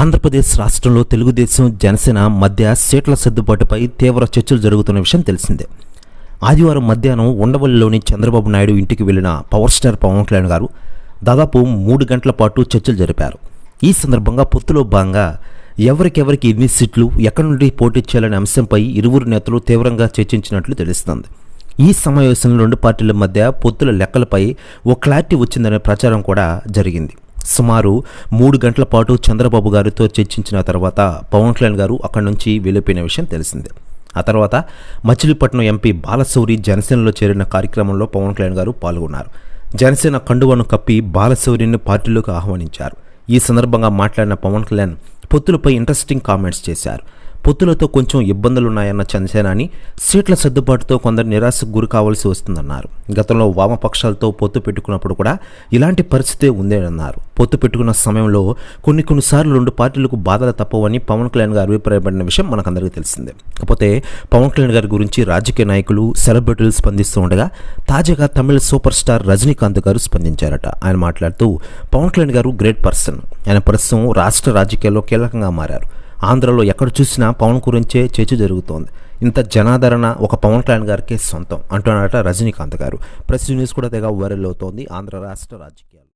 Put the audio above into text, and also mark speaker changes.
Speaker 1: ఆంధ్రప్రదేశ్ రాష్ట్రంలో తెలుగుదేశం జనసేన మధ్య సీట్ల సర్దుబాటుపై తీవ్ర చర్చలు జరుగుతున్న విషయం తెలిసిందే. ఆదివారం మధ్యాహ్నం ఉండవల్లిలోని చంద్రబాబు నాయుడు ఇంటికి వెళ్ళిన పవర్ స్టార్ పవన్ కళ్యాణ్ గారు దాదాపు మూడు గంటల పాటు చర్చలు జరిపారు. ఈ సందర్భంగా పొత్తులో భాగంగా ఎవరికెవరికి ఎన్ని సీట్లు ఎక్కడి నుండి పోటీ చేయాలనే అంశంపై ఇరువురు నేతలు తీవ్రంగా చర్చించినట్లు తెలుస్తోంది. ఈ సమావేశంలో రెండు పార్టీల మధ్య పొత్తుల లెక్కలపై ఓ క్లారిటీ వచ్చిందనే ప్రచారం కూడా జరిగింది. సుమారు మూడు గంటల పాటు చంద్రబాబు గారితో చర్చించిన తర్వాత పవన్ కళ్యాణ్ గారు అక్కడి నుంచి వెళ్ళిపోయిన విషయం తెలిసిందే. ఆ తర్వాత మచిలీపట్నం ఎంపీ బాలశౌరి జనసేనలో చేరిన కార్యక్రమంలో పవన్ కళ్యాణ్ గారు పాల్గొన్నారు. జనసేన కండువను కప్పి బాలశౌరిని పార్టీలోకి ఆహ్వానించారు. ఈ సందర్భంగా మాట్లాడిన పవన్ కళ్యాణ్ పొత్తులపై ఇంట్రెస్టింగ్ కామెంట్స్ చేశారు. పొత్తులతో కొంచెం ఇబ్బందులున్నాయన్న చంద్రసేనాని సీట్ల సర్దుబాటుతో కొందరు నిరాశకు గురి కావాల్సి వస్తుందన్నారు. గతంలో వామపక్షాలతో పొత్తు పెట్టుకున్నప్పుడు కూడా ఇలాంటి పరిస్థితే ఉందేనన్నారు. పొత్తు పెట్టుకున్న సమయంలో కొన్ని కొన్నిసార్లు రెండు పార్టీలకు బాధలు తప్పవని పవన్ కళ్యాణ్ గారు అభిప్రాయపడిన విషయం మనకందరికీ తెలిసిందే. కాకపోతే పవన్ కళ్యాణ్ గారి గురించి రాజకీయ నాయకులు సెలబ్రిటీలు స్పందిస్తూ ఉండగా తాజాగా తమిళ సూపర్ స్టార్ రజనీకాంత్ గారు స్పందించారట. ఆయన మాట్లాడుతూ పవన్ కళ్యాణ్ గారు గ్రేట్ పర్సన్. ఆయన ప్రస్తుతం రాష్ట్ర రాజకీయాల్లో కీలకంగా మారారు. ఆంధ్రలో ఎక్కడ చూసినా పవన్ గురించే చర్చ జరుగుతోంది. ఇంత జనాదరణ ఒక పవన్ కళ్యాణ్ గారికే సొంతం అంటున్నారట రజనీకాంత్ గారు. ప్రెస్ న్యూస్ కూడా తెగ వైరల్ అవుతోంది. ఆంధ్ర రాష్ట్ర రాజకీయాలు.